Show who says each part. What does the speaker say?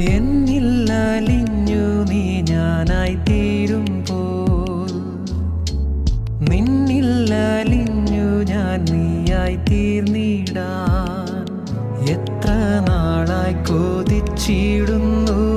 Speaker 1: എന്നില്ലലിഞ്ഞു നീ ഞാനായി തീരുമ്പോൾ. നിന്നില്ലലിഞ്ഞു ഞാൻ നീയായി തീർന്നിടാൻ. എത്ര നാളായി കൊതിച്ചിടുന്നു.